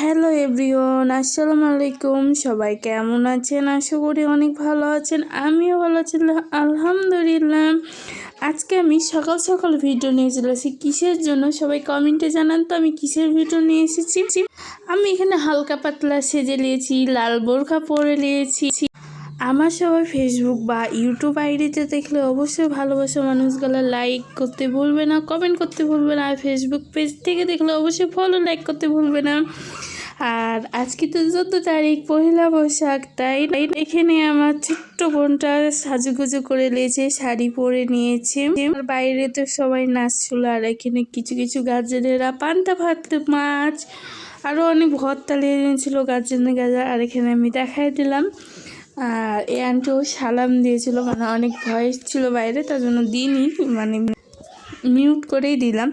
Hello everyone আসসালামু আলাইকুম। সবাই কেমন আছেন? আশা করি অনেক ভালো আছেন। আমিও ভালো আছি আলহামদুলিল্লাহ। আজকে আমি সকাল সকাল ভিডিও নিয়ে চলে এসেছি কিসের জন্য? সবাই কমেন্টে জানান তো আমি কিসের ভিডিও নিয়ে এসেছি। আমি এখানে হালকা পাতলা সেজে নিয়েছি, লাল বোরখা পরে নিয়েছি। আমার সবাই ফেসবুক বা ইউটিউব আইডিতে দেখলে অবশ্যই ভালোবাসা মানুষগুলো লাইক করতে ভুলবে না কমেন্ট করতে ভুলবে না। আর ফেসবুক পেজ থেকে দেখলে অবশ্যই ফলো লাইক করতে ভুলবে না। আর আজকে তো চোদ্দ তারিখ, পহেলা বৈশাখ, তাই এখানে আমার ছোট্ট বোনটা সাজুগুজু করে নিয়েছে শাড়ি পরে নিয়েছে। বাইরে তো সবাই নাচছিল আর এখানে কিছু কিছু গার্জেনেরা পান্তা ভাত, মাছ আরও অনেক ভর্তা লেগেছিল গার্জেনের গাজা আর এখানে আমি দেখাই দিলাম। আর এই আন্টিও সালাম দিয়েছিল মানে অনেক ভয়েস ছিল বাইরে, তার জন্য দিনই মানে মিউট করেই দিলাম।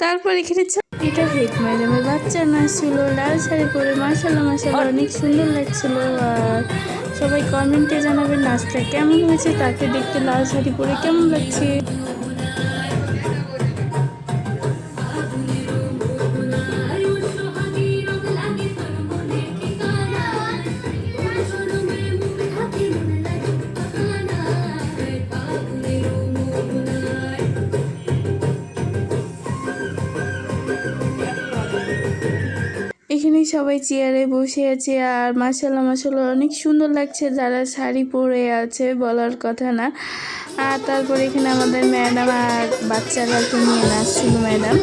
তারপর এখানে এটা হেড ম্যাডামের বাচ্চা নাচ ছিল লাল শাড়ি পরে মাসাল্লাহ মাসাল্লাহ অনেক সুন্দর লাগছিল। আর সবাই কমেন্টে জানাবেন, নাচটা কেমন হয়েছে? তাকে দেখতে লাল শাড়ি পরে কেমন লাগছে? এখানে সবাই চেয়ারে বসে আছে আর মাসাল্লাহ মাসাল্লাহ অনেক সুন্দর লাগছে যারা শাড়ি পরে আছে বলার কথা না। আর তারপরে এখানে আমাদের ম্যাডাম আর বাচ্চারাকে নিয়ে নাচছিল ম্যাডাম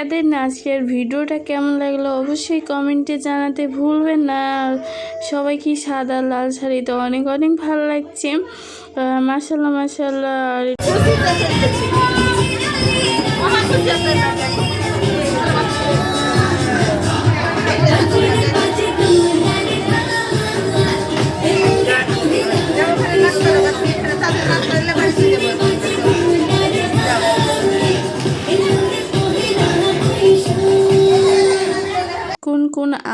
এদের আজকের ভিডিওটা কেমন লাগল অবশ্যই কমেন্টে জানাতে ভুলবেন না। সবাই কি সাদা লাল শাড়িতে অনেক অনেক ভালো লাগছে। মাসাল্লাহ মাসাল্লাহ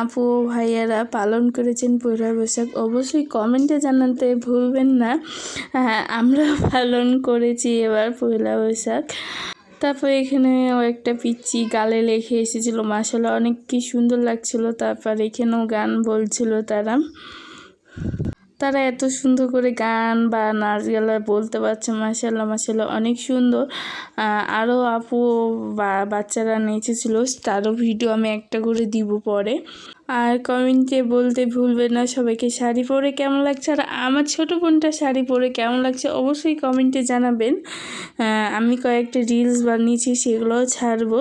আপু ও ভাইয়ারা পালন করেছেন পয়লা বৈশাখ। অবশ্যই কমেন্টে জানাতে ভুলবেন না। হ্যাঁ আমরা পালন করেছি এবার পয়লা বৈশাখ। তারপর এখানে একটা পিচ্ছি গালে লেখে এসেছিল মাসালা অনেক কি সুন্দর লাগছিল। তারপর এখানেও গান বলছিল তারা। তারা এত সুন্দর করে গান বা নাচ গালা বলতে পারছে মাসাল্লাহ মাসাল্লাহ অনেক সুন্দর। আরও আপু বা, বাচ্চারা নেচেছিল, তারও ভিডিও আমি একটা করে দিব পরে। আর কমেন্টে বলতে ভুলবে না, সবাইকে শাড়ি পরে কেমন লাগছে? আর আমার ছোটো বোনটা শাড়ি পরে কেমন লাগছে অবশ্যই কমেন্টে জানাবেন। আমি কয়েকটা রিলস বানিয়েছি, সেগুলোও ছাড়বো।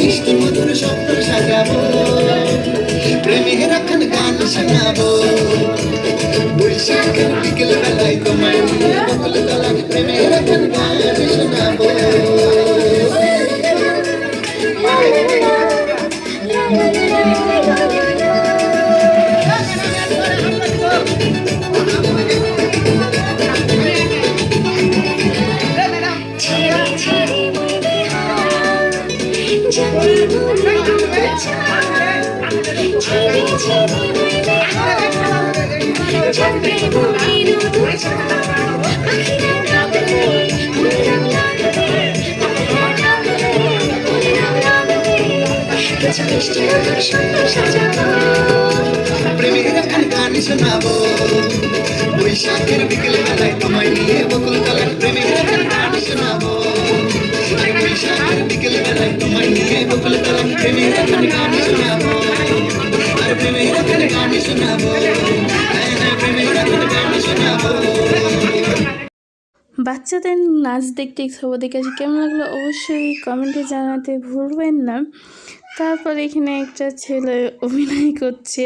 মিষ্টি মধুর স্বপ্ন সাজাবো প্রেমের এখন গান শোনাবো বৈশাখের বিকেল বেলায় তোমায় নিয়ে বকুল তলায় প্রেমের এখন গান শোনাবো প্রেমের এখন গান শোনাবো বৈশাখের বিকেল বেলায় তোমায় নিয়ে বকুল তলায় প্রেমের এখন গান শোনাবো বৈশাখের বিকেল বেলায় তোমায় নিয়ে বকুল তলায় প্রেমের এখন গান শোনাবো আর প্রেমের এখন গান শোনাবো বাচ্চাদের নাচ দেখতে সবাদের কাছে কেমন লাগল অবশ্যই কমেন্টে জানাতে ভুলবেন না। তারপর এখানে একটা ছেলে অভিনয় করছে।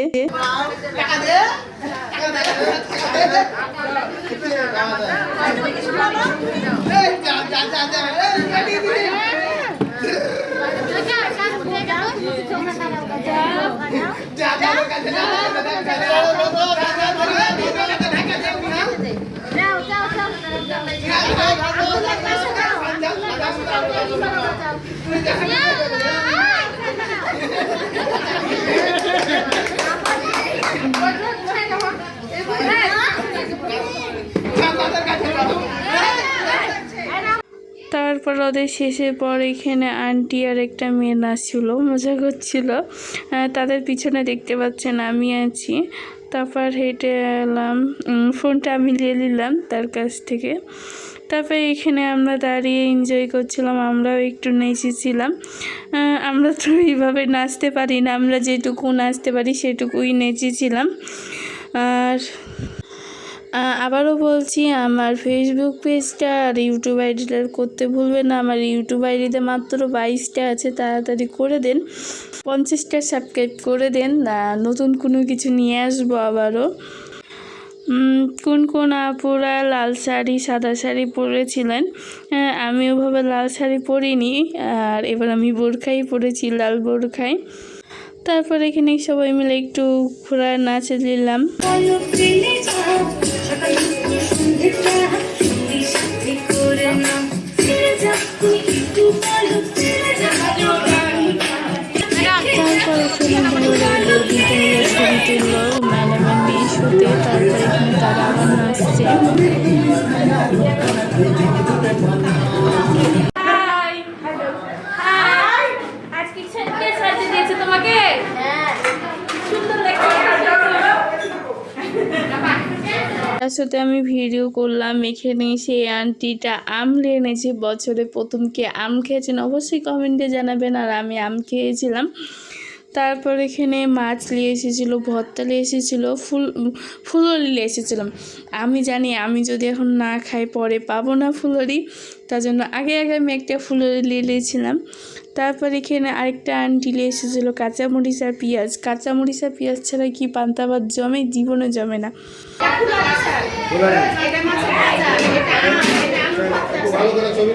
তারপর ওদের শেষের পর এখানে আন্টি আর একটা মেয়ে নাচছিল, মজা করছিল। তাদের পিছনে দেখতে পাচ্ছেন আমি আছি। তারপর হেঁটে এলাম ফোনটা আমি নিয়ে নিলাম তার কাছ থেকে। তারপরে এখানে আমরা দাঁড়িয়ে এনজয় করছিলাম, আমরাও একটু নেচেছিলাম। আমরা তো এইভাবে নাচতে পারি না, আমরা যেটুকু নাচতে পারি সেটুকুই নেচেছিলাম। আর আবারও বলছি, আমার ফেসবুক পেজটা আর ইউটিউব আইডিটা করতে ভুলবেন না, আমার ইউটিউব আইডিতে মাত্র বাইশটা আছে, তাড়াতাড়ি করে দেন। পঞ্চাশটা সাবস্ক্রাইব করে দেন নতুন কোনো কিছু নিয়ে আসব আবারও। কোন কোন আপুরা লাল শাড়ি সাদা শাড়ি পরেছিলেন? আহ, আমি ওভাবে লাল শাড়ি পরিনি আর এবার আমি বোরখাই পরেছি লাল বোরখাই। তারপর এখানে সবাই মিলে একটু ঘোরা নাচে দিলাম তারপর ছবি তুললো ম্যাডামের মেয়ে শুতে তারা সাথে আমি ভিডিও করলাম এখানে সেই আন্টিটা আম নিয়ে বছরে প্রথম কে আম খেয়েছেন অবশ্যই কমেন্টে জানাবেন, আর আমি আম খেয়েছিলাম। তারপর এখানে মাছ নিয়ে এসেছিল ভর্তা নিয়ে এসেছিল ফুল ফুলরি নিয়ে এসেছিলাম আমি জানি আমি যদি এখন না খাই পরে পাবো না ফুলরি তার জন্য আগে আগে আমি একটা ফুলরি নিয়ে নিয়েছিলাম তারপর এখানে আরেকটা আন্টি নিয়ে এসেছিল কাঁচামরিচ আর পেঁয়াজ কাঁচামরিচ আর পেঁয়াজ ছাড়া কি পান্তা ভাত জমে জীবনে জমে না ভালো করে ছবি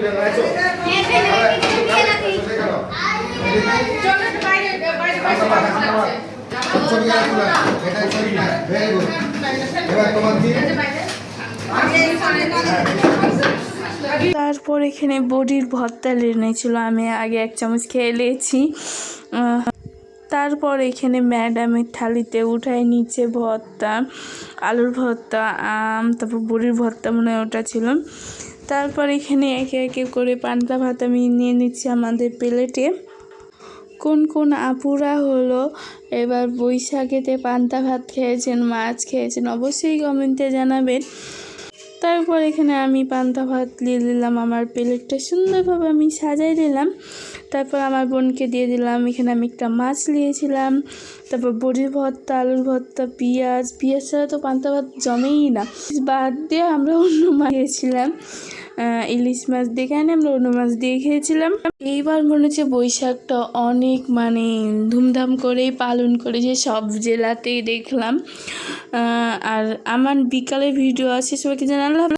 তারপর এখানে বডির ভর্তা এনেছিল আমি আগে এক চামচ খেয়ে নিয়েছি। তারপর এখানে ম্যাডামের থালিতে উঠায় নিচে ভর্তা, আলুর ভর্তা, আম, তারপর বড়ির ভর্তা মনে ওটা ছিল। তারপর এখানে একে একে করে পান্তা ভাত আমি নিয়ে নিচ্ছি আমাদের প্লেটে। কোন কোন আপুরা হলো? এবার বৈশাখেতে পান্তা ভাত খেয়েছেন মাছ খেয়েছেন অবশ্যই কমেন্টে জানাবেন। তারপর এখানে আমি পান্তা ভাত দিয়ে দিলাম আমার প্লেটটা সুন্দরভাবে আমি সাজাই দিলাম। তারপর আমার বোনকে দিয়ে দিলাম এখানে আমি একটা মাছ নিয়েছিলাম। তারপর বড়ির ভর্তা আলুর ভর্তা পেঁয়াজ পেঁয়াজ ছাড়া তো পান্তা ভাত জমেই না। বাদ দিয়ে আমরা অন্য মাছ দিয়েছিলাম আহ, ইলিশ মাছ দেখে আনি, আমরা অন্য মাছ দিয়ে খেয়েছিলাম। এইবার মনে হচ্ছে বৈশাখটা অনেক মানে ধুমধাম করেই পালন করেছে সব জেলাতেই দেখলাম। আর আমার বিকালে ভিডিও আছে, সবাইকে জানালাম।